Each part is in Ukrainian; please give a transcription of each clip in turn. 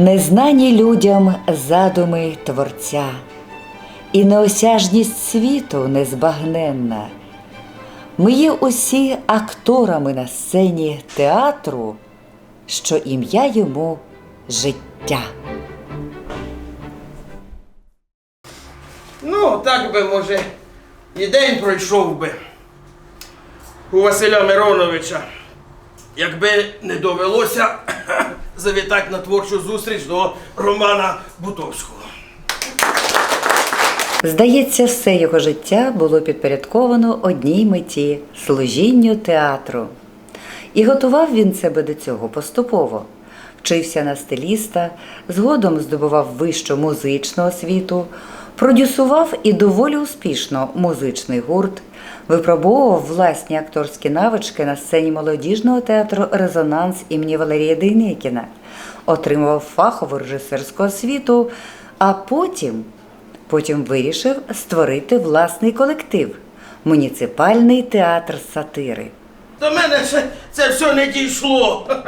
Незнані людям задуми Творця, і неосяжність світу незбагненна. Ми є усі акторами на сцені театру, що ім'я йому життя. Ну, так би, може, і день пройшов би у Василя Мироновича, якби не довелося завітати на творчу зустріч до Романа Бутовського. Здається, все його життя було підпорядковано одній меті служінню театру. І готував він себе до цього поступово. Вчився на стиліста, згодом здобував вищу музичну освіту, продюсував і доволі успішно музичний гурт, випробовував власні акторські навички на сцені молодіжного театру Резонанс імені Валерія Дейнекіна, отримував фахову режисерську освіту, а потім Потім вирішив створити власний колектив муніципальний театр сатири. До мене ще це все не дійшло.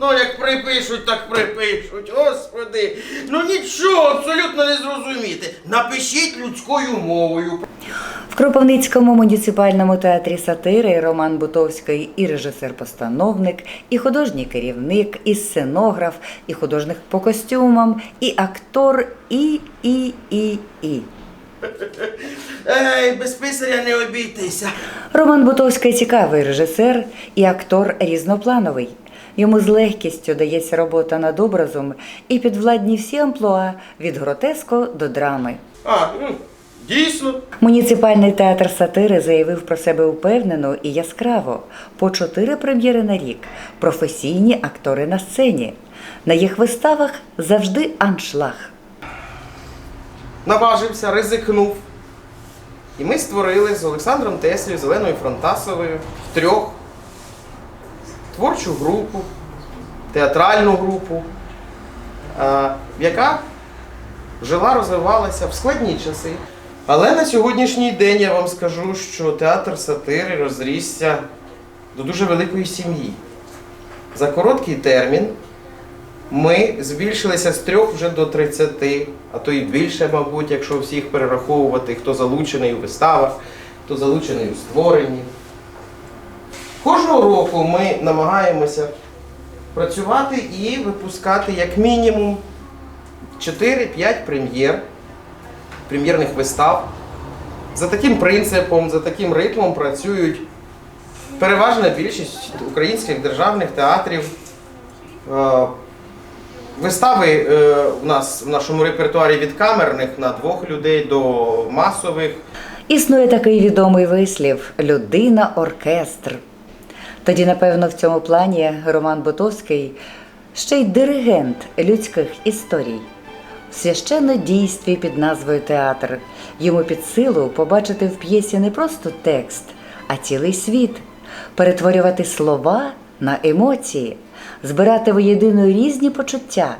Ну, як припишуть, так припишуть. Господи. Ну нічого абсолютно не зрозуміти. Напишіть людською мовою. В Кропивницькому муніципальному театрі сатири Роман Бутовський і режисер-постановник, і художній керівник, і сценограф, і художник по костюмам, і актор, і, і, і, і. Ей, без писаря не обійтися. Роман Бутовський цікавий режисер і актор різноплановий. Йому з легкістю дається робота над образом і підвладні всі амплуа від гротеско до драми. А, ну, дійсно. Муніципальний театр сатири заявив про себе упевнено і яскраво. По чотири прем'єри на рік, професійні актори на сцені. На їх виставах завжди аншлаг. Наважився, ризикнув. І ми створили з Олександром Теслею, з Оленою Фронтасовою трьох творчу групу, театральну групу, е, яка жила, розвивалася в складні часи. Але на сьогоднішній день я вам скажу, що театр сатири розрісся до дуже великої сім'ї. За короткий термін ми збільшилися з трьох вже до 30, а то і більше, мабуть, якщо всіх перераховувати, хто залучений у виставах, хто залучений у створенні. Кожного року ми намагаємося працювати і випускати як мінімум 4-5 прем'єр, прем'єрних вистав. За таким принципом, за таким ритмом працюють переважна більшість українських державних театрів. Е, Вистави е, у нас в нашому репертуарі від камерних на двох людей до масових. Існує такий відомий вислів людина оркестр. Тоді, напевно, в цьому плані Роман Ботовський ще й диригент людських історій. В священнодійстві під назвою Театр йому під силу побачити в п'єсі не просто текст, а цілий світ, перетворювати слова на емоції, збирати воєдино різні почуття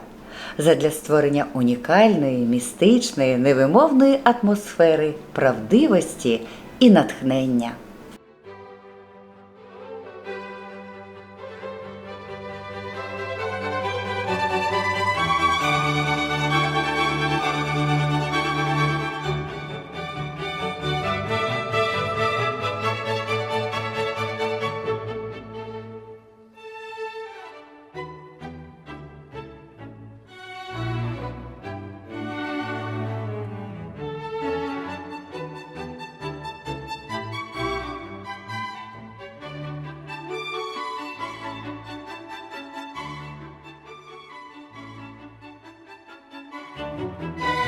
задля створення унікальної, містичної, невимовної атмосфери правдивості і натхнення. Bye.